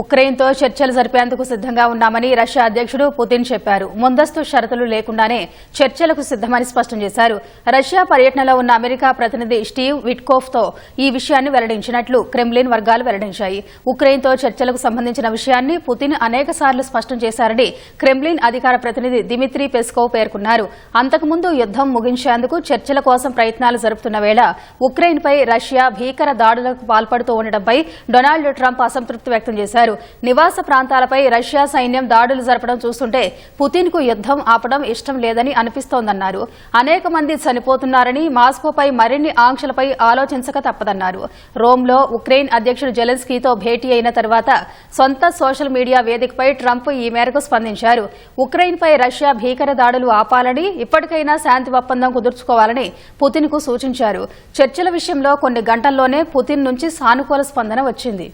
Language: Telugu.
ఉక్రెయిన్తో చర్చలు జరిపేందుకు సిద్ధంగా ఉన్నామని రష్యా అధ్యక్షుడు పుతిన్ చెప్పారు. ముందస్తు షరతులు లేకుండానే చర్చలకు సిద్దమని స్పష్టం చేశారు. రష్యా పర్యటనలో ఉన్న అమెరికా ప్రతినిధి స్టీవ్ విట్కోఫ్తో ఈ విషయాన్ని వెల్లడించినట్లు క్రెమ్లిన్ వర్గాలు వెల్లడించాయి. ఉక్రెయిన్తో చర్చలకు సంబంధించిన విషయాన్ని పుతిన్ అనేక స్పష్టం చేశారని క్రెమ్లిన్ అధికార ప్రతినిధి దిమిత్రీ పెస్కోవ్ పేర్కొన్నారు. అంతకుముందు యుద్దం ముగించేందుకు చర్చల కోసం ప్రయత్నాలు జరుపుతున్న వేళ ఉక్రెయిన్పై రష్యా భీకర దాడులకు పాల్పడుతూ ఉండడంపై డొనాల్డ్ ట్రంప్ అసంతృప్తి వ్యక్తం చేశారు. నివాస ప్రాంతాలపై రష్యా సైన్యం దాడులు జరపడం చూస్తుంటే పుతిన్కు యుద్దం ఆపడం ఇష్టం లేదని అనిపిస్తోందన్నారు. అనేక మంది చనిపోతున్నారని మాస్కోపై మరిన్ని ఆంక్షలపై ఆలోచించక తప్పదన్నారు. రోమ్లో ఉక్రెయిన్ అధ్యక్షుడు జెలెన్స్కీతో భేటీ అయిన తర్వాత సొంత సోషల్ మీడియా వేదికపై ట్రంప్ ఈ మేరకు స్పందించారు. ఉక్రెయిన్పై రష్యా భీకర దాడులు ఆపాలని ఇప్పటికైనా శాంతి ఒప్పందం కుదుర్చుకోవాలని పుతిన్కు సూచించారు. చర్చల విషయంలో కొన్ని గంటల్లోనే పుతిన్ నుంచి సానుకూల స్పందన వచ్చింది.